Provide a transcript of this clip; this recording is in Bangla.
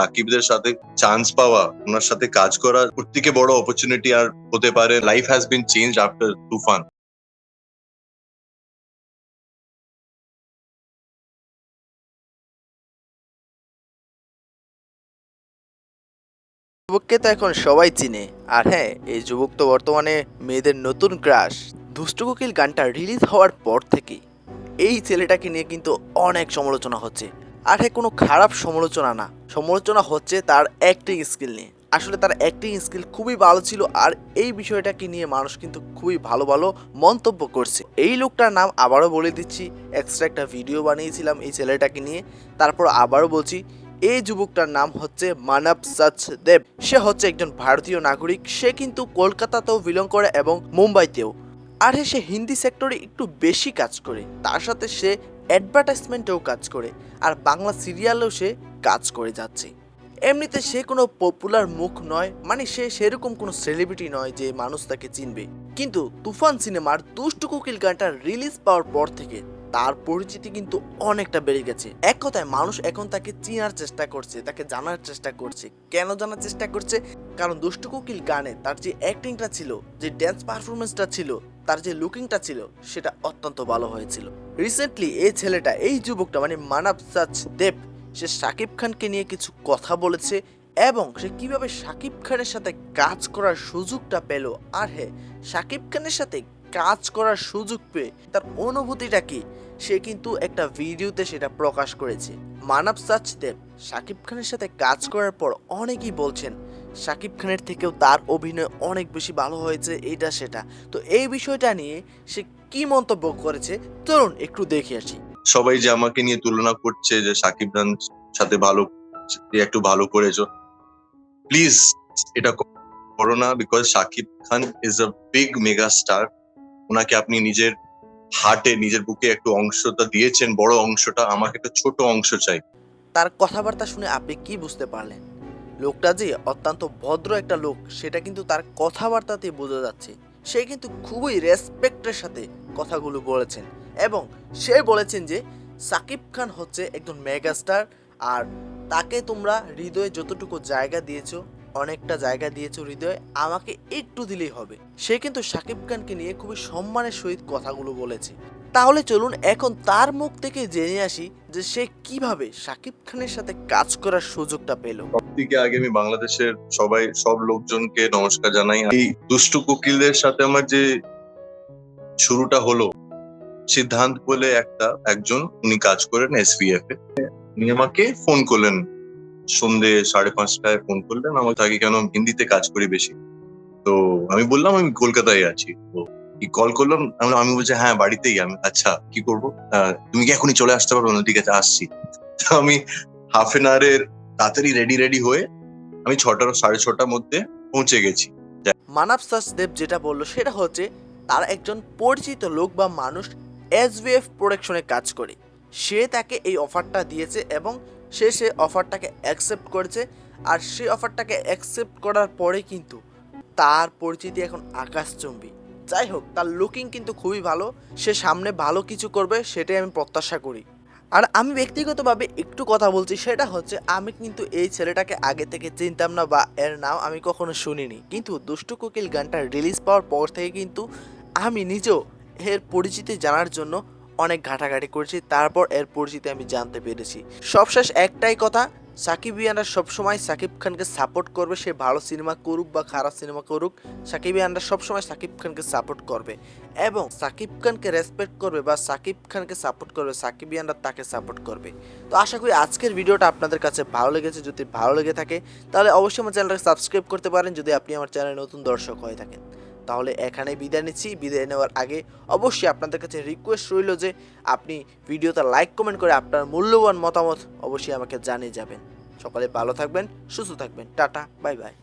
সাকিবদের সাথে চান্স পাওয়া, ওনার সাথে কাজ ওর থেকে বড় অপরচুনিটি আর হতে পারে। Life has been change after Toofan. যুবককে তো এখন সবাই চিনে। আর হ্যাঁ এই যুবক তো বর্তমানে মেয়েদের নতুন ক্রাশ দুষ্টু কোকিল গানটা রিলিজ হওয়ার পর থেকে এই ছেলেটাকে নিয়ে কিন্তু অনেক সমালোচনা হচ্ছে। আর হ্যাঁ কোনো খারাপ সমালোচনা না। সমালোচনা হচ্ছে তার অ্যাক্টিং স্কিল নিয়ে। আসলে তার অ্যাক্টিং স্কিল খুবই ভালো ছিল আর এই বিষয়টাকে নিয়ে মানুষ কিন্তু খুবই ভালো ভালো মন্তব্য করছে। এই লোকটার নাম আবারও বলে দিচ্ছি এক্সট্রা একটা ভিডিও বানিয়েছিলাম এই ছেলেটাকে নিয়ে। তারপর আবারও বলছি এই যুবকটার নাম হচ্ছে মানব দেব। সে হচ্ছে একজন ভারতীয় নাগরিক। সে কিন্তু কলকাতাতেও বিলং করে এবং মুম্বাইতেও। আর হ্যাঁ, সে হিন্দি সেক্টরে একটু বেশি কাজ করে। তার সাথে সে অ্যাডভার্টাইজমেন্টেও কাজ করে, আর বাংলা সিরিয়ালেও সে কাজ করে যাচ্ছে। এমনিতে সে কোনো পপুলার মুখ নয় মানে সে সেরকম কোনো সেলিব্রিটি নয় যে মানুষ তাকে চিনবে। কিন্তু তুফান সিনেমার দুষ্টু কোকিল গানটা রিলিজ পাওয়ার পর থেকে তার পরিচিতি কিন্তু অনেকটা বেড়ে গেছে। এক কথায় মানুষ এখন তাকে চিনার চেষ্টা করছে, তাকে জানার চেষ্টা করছে। কেন জানার চেষ্টা করছে? কারণ দুষ্টু কোকিল গানে তার যে অ্যাক্টিংটা ছিল, যে ড্যান্স পারফরমেন্সটা ছিল তার যে লুকিংটা ছিল, সেটা অত্যন্ত ভালো হয়েছিল। রিসেন্টলি এই ছেলেটা, এই যুবকটা মানে মানব সাচ দেব, সে শাকিব খানকে নিয়ে কিছু কথা বলেছে এবং সে কীভাবে শাকিব খানের সাথে কাজ করার সুযোগটা পেল আর হ্যাঁ শাকিব খানের সাথে কাজ করার সুযোগ পেয়ে তার অনুভূতিটা কি? সে কিন্তু একটা ভিডিওতে সেটা প্রকাশ করেছে। মানব সাচদেব শাকিব খানের সাথে কাজ করার পর অনেকেই বলছেন শাকিব খানের থেকেও তার অভিনয় অনেক বেশি ভালো হয়েছে এটা সেটা। তো এই বিষয়টা নিয়ে সে কি মন্তব্য করেছে চলুন একটু দেখে আসি। সবাই যে আমাকে নিয়ে তুলনা করছে যে সাকিব খান সাথে ভালো একটু ভালো করেছ প্লিজ এটা করো না because Shakib Khan is a big mega star ওনাকে আপনি নিজের হার্টে নিজের বুকে একটু অংশটা দিয়েছেন বড় অংশটা আমাকে একটা ছোট অংশ চাই। তার কথাবার্তা শুনে আপনি কি বুঝতে পারলেন? লোকটা যে অত্যন্ত ভদ্র একটা লোক, সেটা কিন্তু তার কথাবার্তাতে বোঝা যাচ্ছে। সে কিন্তু খুবই রেসপেক্টের সাথে কথাগুলো বলেছেন এবং সে বলেছেন যে, সাকিব খান হচ্ছে একজন মেগাস্টার আর তাকে তোমরা হৃদয়ে যতটুকু জায়গা দিয়েছ, অনেকটা জায়গা দিয়েছ হৃদয়ে, আমাকে একটু দিলেই হবে। সে কিন্তু সাকিব খানকে নিয়ে খুবই সম্মানের সহিত কথাগুলো বলেছে। তাহলে চলুন এখন তার মুখ থেকে জেনে আসি যে সে কীভাবে সাকিব খানের সাথে কাজ করার সুযোগটা পেল। থেকে আগে আমি বাংলাদেশের সবাই, সব লোকজনকে নমস্কার জানাই। এই দুষ্টু কোকিলদের সাথে আমার যে শুরুটা হলো, সিদ্ধান্ত বলে একটা, একজন উনি কাজ করেন এসভিএফ এ। উনি আমাকে ফোন করলেন, সন্ধে সাড়ে পাঁচটায় ফোন করলেন। আমার থাকি কেন? হিন্দিতে কাজ করি বেশি। তো আমি বললাম, আমি কলকাতায় আছি। কল করলাম? আমি বলছি হ্যাঁ বাড়িতেই আমি। আচ্ছা কি করব? তুমি কি এখনই চলে আসতে পারবে? না ঠিক আছে, আসছি। তো আমি হাফ এন আওয়ারের তাড়াতাড়ি রেডি রেডি হয়ে আমি ছটা, সাড়ে ছটার মধ্যে পৌঁছে গেছি। মানব দেব যেটা বলল, সেটা হচ্ছে তার একজন পরিচিত লোক বা মানুষ এসভিএফ প্রোডাকশনে কাজ করে। সে তাকে এই অফারটা দিয়েছে এবং সে সে অফারটাকে অ্যাকসেপ্ট করেছে। আর সেই অফারটাকে অ্যাকসেপ্ট করার পরে কিন্তু তার পরিচিতি এখন আকাশচুম্বী যাই হোক, তার লুকিং কিন্তু খুবই ভালো। সে সামনে ভালো কিছু করবে, সেটাই আমি প্রত্যাশা করি। আর আমি ব্যক্তিগতভাবে একটু কথা বলছি, সেটা হচ্ছে আমি কিন্তু এই ছেলেটাকে আগে থেকে চিনতাম না বা এর নাম আমি কখনো শুনিনি। কিন্তু দুষ্টু কোকিল গানটা রিলিজ পাওয়ার পর থেকে কিন্তু আমি নিজেও এর পরিচিতি জানার জন্য অনেক ঘাটাঘাটি করেছি। তারপর এর পরিচিতি আমি জানতে পেরেছি। সবশেষ একটাই কথা সাকিব ইয়ানরা সবসময় সাকিব খানকে সাপোর্ট করবে, সে ভালো সিনেমা করুক বা খারাপ সিনেমা করুক, সাকিব ইয়ানরা সবসময় সাকিব খানকে সাপোর্ট করবে। এবং সাকিব খানকে রেসপেক্ট করবে বা সাকিব খানকে সাপোর্ট করবে, সাকিব ইয়ানরা তাকে সাপোর্ট করবে। তো আশা করি আজকের ভিডিওটা আপনাদের কাছে ভালো লেগেছে। যদি ভালো লেগে থাকে, তাহলে অবশ্যই আমার চ্যানেলটাকে সাবস্ক্রাইব করতে পারেন। যদি আপনি আমার চ্যানেলে নতুন দর্শক হয়ে থাকেন। তাহলে এখানে বিদায় নিচ্ছি। বিদায় নেওয়ার আগে অবশ্যই আপনাদের কাছে রিকোয়েস্ট রইল যে আপনি ভিডিওটা লাইক কমেন্ট করে আপনার মূল্যবান মতামত অবশ্যই আমাকে জানিয়ে যাবেন। সকালে ভালো থাকবেন, সুস্থ থাকবেন। Tata bye bye